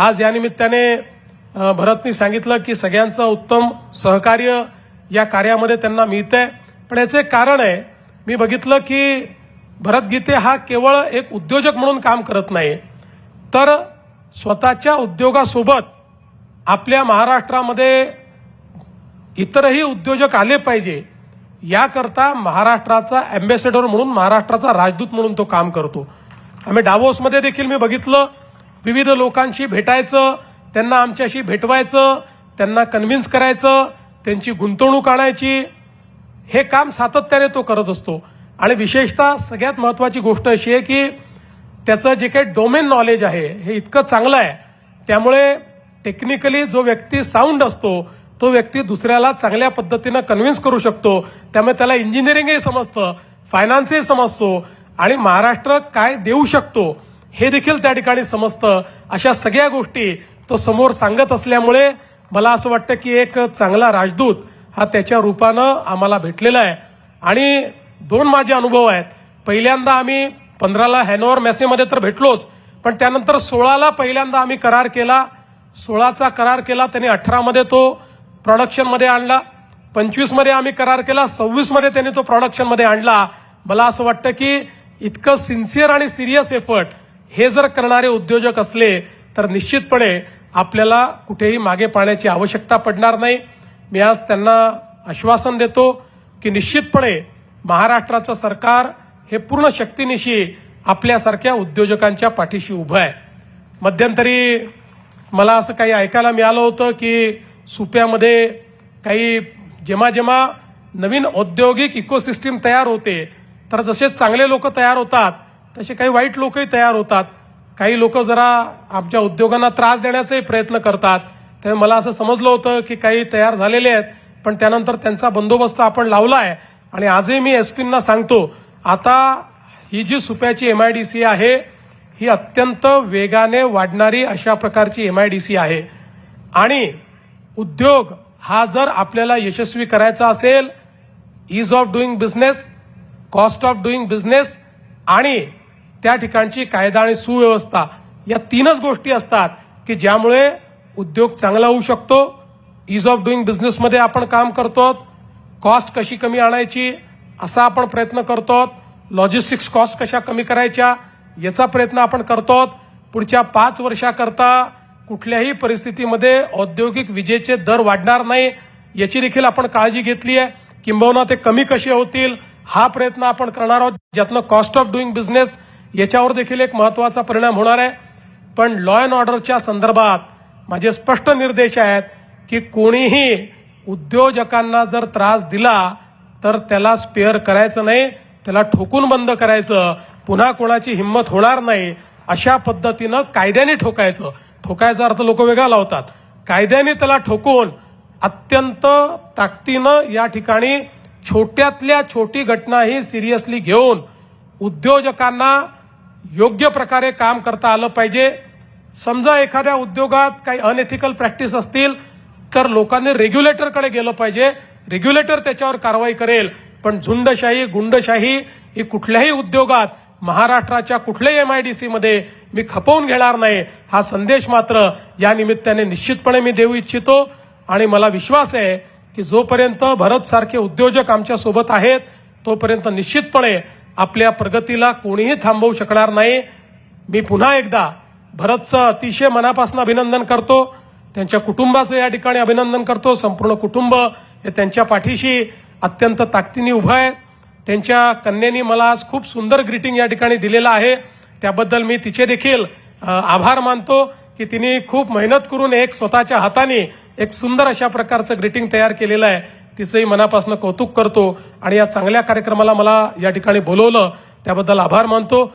आज या निमित्ताने भरतनी सांगितलं की सगळ्यांचं उत्तम सहकार्य या कार्यामध्ये त्यांना मिळतंय. पण याचं एक कारण आहे मी बघितलं की भरत गीते हा केवळ एक उद्योजक म्हणून काम करत नाही तर स्वतःच्या उद्योगासोबत आपल्या महाराष्ट्रामध्ये इतरही उद्योजक आले पाहिजे याकरता महाराष्ट्राचा अँबॅसेडर म्हणून महाराष्ट्राचा राजदूत म्हणून तो काम करतो. आम्ही डावोसमध्ये देखील मी बघितलं विविध लोकांशी भेटायचं त्यांना आमच्याशी भेटवायचं त्यांना कन्व्हिन्स करायचं त्यांची गुंतवणूक आणायची. हे काम सातत्याने तो करत असतो. आणि विशेषतः सगळ्यात महत्वाची गोष्ट अशी आहे की त्याचं जे काही डोमेन नॉलेज आहे हे इतकं चांगलं आहे. त्यामुळे टेक्निकली जो व्यक्ती साऊंड असतो तो व्यक्ती दुसऱ्याला चांगल्या पद्धतीनं कन्व्हिन्स करू शकतो. त्यामुळे त्याला इंजिनिअरिंगही समजतं फायनान्सही समजतो. आणि महाराष्ट्र काय देऊ शकतो? हे देखील त्या ठिकाणी समजतं. अशा सगळ्या गोष्टी तो समोर सांगत असल्यामुळे मला असं वाटतं की एक चांगला राजदूत हा त्याच्या रूपानं आम्हाला भेटलेला आहे. आणि दोन माझे अनुभव आहेत. पहिल्यांदा आम्ही पंधराला हॅनोवर मेसेमध्ये तर भेटलोच पण त्यानंतर सोळाला पहिल्यांदा आम्ही करार केला. सोळाचा करार केला त्यांनी अठरामध्ये तो प्रॉडक्शनमध्ये आणला. पंचवीसमध्ये आम्ही करार केला सव्वीसमध्ये त्यांनी तो प्रॉडक्शनमध्ये आणला. मला असं वाटतं की इतकं सिन्सिअर आणि सिरियस एफर्ट हे जर करणारे उद्योजक असले तर निश्चितपणे आपल्याला कुठेही मागे पाहण्याची आवश्यकता पडणार नाही. मी आज त्यांना आश्वासन देतो की निश्चितपणे महाराष्ट्राचं सरकार हे पूर्ण शक्तीनिशी आपल्यासारख्या उद्योजकांच्या पाठीशी उभं आहे. मध्यंतरी मला असं काही ऐकायला मिळालं होतं की सुप्यामध्ये काही जेव्हा जेव्हा नवीन औद्योगिक इकोसिस्टीम तयार होते. तर जसे चांगले लोक तयार होतात तसे काही वाईट लोकही तयार होतात. काही लोक जरा आमच्या उद्योगांना त्रास देण्याचाही प्रयत्न करतात. त्यामुळे मला असं समजलं होतं की काही तयार झालेले आहेत पण त्यानंतर त्यांचा बंदोबस्त आपण लावला आहे आणि आजही मी एसपींना सांगतो आता ही जी सुप्याची एमआयडीसी आहे ही अत्यंत वेगाने वाढणारी अशा प्रकारची एमआयडीसी आहे. आणि उद्योग हा जर आपल्याला यशस्वी करायचा असेल ease of doing business cost of doing business आणि त्या ठिकाणची कायदा आणि सुव्यवस्था या तीनच गोष्टी असतात की ज्यामुळे उद्योग चांगला होऊ शकतो इज ऑफ डुईंग बिझनेसमध्ये आपण काम करतो कॉस्ट कशी कमी आणायची असा आपण प्रयत्न करतो लॉजिस्टिक्स कॉस्ट कशा कमी करायच्या याचा प्रयत्न आपण करतो पुढच्या पाच वर्षाकरता कुठल्याही परिस्थितीमध्ये औद्योगिक विजेचे दर वाढणार नाही याची देखील आपण काळजी घेतली आहे. किंबहुना ते कमी कसे होतील हा प्रयत्न आपण करणार आहोत ज्यातनं कॉस्ट ऑफ डुईंग बिझनेस याच्यावर देखील एक महत्त्वाचा परिणाम होणार आहे. पण लॉ अँड ऑर्डरच्या संदर्भात माझे स्पष्ट निर्देश आहेत की कोणीही उद्योजकांना जर त्रास दिला तर त्याला स्पेअर करायचं नाही त्याला ठोकून बंद करायचं पुन्हा कोणाची हिंमत होणार नाही अशा पद्धतीनं कायद्याने ठोकायचं. ठोकायचा अर्थ लोक वेगळा लावतात. कायद्याने त्याला ठोकून अत्यंत ताकदीनं या ठिकाणी छोट्यातल्या छोटी घटनाही सिरियसली घेऊन उद्योजकांना योग्य प्रकारे काम करता आलं पाहिजे. समजा एखाद्या उद्योगात काही अनएथिकल प्रॅक्टिस असतील तर लोकांनी रेग्युलेटरकडे गेलं पाहिजे. रेग्युलेटर त्याच्यावर कारवाई करेल. पण झुंडशाही गुंडशाही ही कुठल्याही उद्योगात महाराष्ट्राच्या कुठल्याही एमआयडीसी मध्ये मी खपवून घेणार नाही. हा संदेश मात्र या निमित्ताने निश्चितपणे मी देऊ इच्छितो. आणि मला विश्वास आहे की जोपर्यंत भरत सारखे उद्योजक आमच्यासोबत आहेत तोपर्यंत निश्चितपणे आपल्या प्रगतीला कोणीही थांबवू शकणार नाही. मी पुन्हा एकदा भरतचं अतिशय मनापासून अभिनंदन करतो. त्यांच्या कुटुंबाचं या ठिकाणी अभिनंदन करतो. संपूर्ण कुटुंब हे त्यांच्या पाठीशी अत्यंत ताकदीने उभं आहे. त्यांच्या कन्येनी मला आज खूप सुंदर ग्रीटिंग या ठिकाणी दिलेलं आहे. त्याबद्दल मी तिचे देखील आभार मानतो की तिने खूप मेहनत करून एक स्वतःच्या हाताने एक सुंदर अशा प्रकारचं ग्रीटिंग तयार केलेलं आहे. तिचंही मनापासून कौतुक करतो आणि या चांगल्या कार्यक्रमाला मला या ठिकाणी बोलवलं. त्याबद्दल आभार मानतो.